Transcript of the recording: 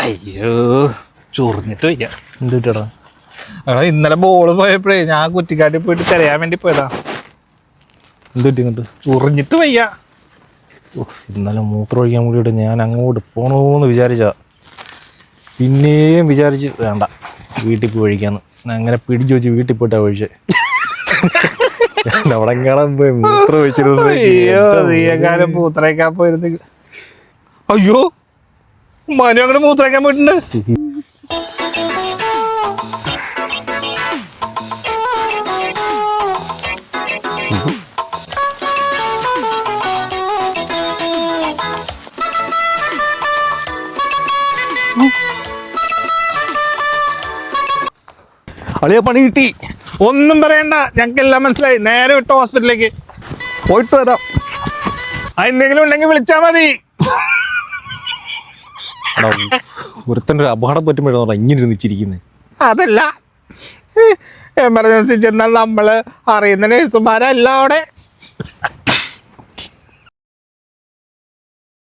അയ്യോ ചൊറിഞ്ഞിട്ട് വയ്യ. എന്തുട്ടാ? എടാ ഇന്നലെ ബോൾ പോയപ്പോഴേ ഞാൻ കുറ്റിക്കാട്ടിൽ പോയിട്ട് തിരയാൻ വേണ്ടി പോയതാ. എന്തുട്ടി കണ്ടു ചൊറിഞ്ഞിട്ട് വയ്യ. ഇന്നലെ മൂത്രം ഒഴിക്കാൻ കൂടിയിട്ട് ഞാൻ അങ്ങോട്ട് പോണോന്ന് വിചാരിച്ച പിന്നെയും വിചാരിച്ച് വേണ്ട വീട്ടിൽ പോയി ഒഴിക്കാന്ന്. ഞാൻ അങ്ങനെ പിടിച്ചു വെച്ച് വീട്ടിൽ പോയിട്ടാ ഒഴിച്ചേ. അവിടെ കാണാൻ പോയി മൂത്രം അയ്യോ മൂത്രയ്ക്കാൻ അയ്യോ മനു അങ്ങോട്ട് മൂത്രയ്ക്കാൻ പോയിട്ടുണ്ട്. അളിയ പണി കിട്ടി. ഒന്നും പറയണ്ട. ഞങ്ങൾക്കെല്ലാം മനസ്സിലായി. നേരെ വിട്ടു ഹോസ്പിറ്റലിലേക്ക് പോയിട്ട് വരാം. എന്തെങ്കിലും ഉണ്ടെങ്കിൽ വിളിച്ചാൽ മതി. ഒരുത്തന്റെ ഒരു അപകടം പറ്റുമ്പോഴാണ് ഇങ്ങനെ ഇരുന്നിച്ചിരിക്കുന്നത് അതല്ല. എമർജൻസി ചെന്നാൽ നമ്മൾ അറിയുന്ന നേഴ്സുമാരല്ല അവിടെ.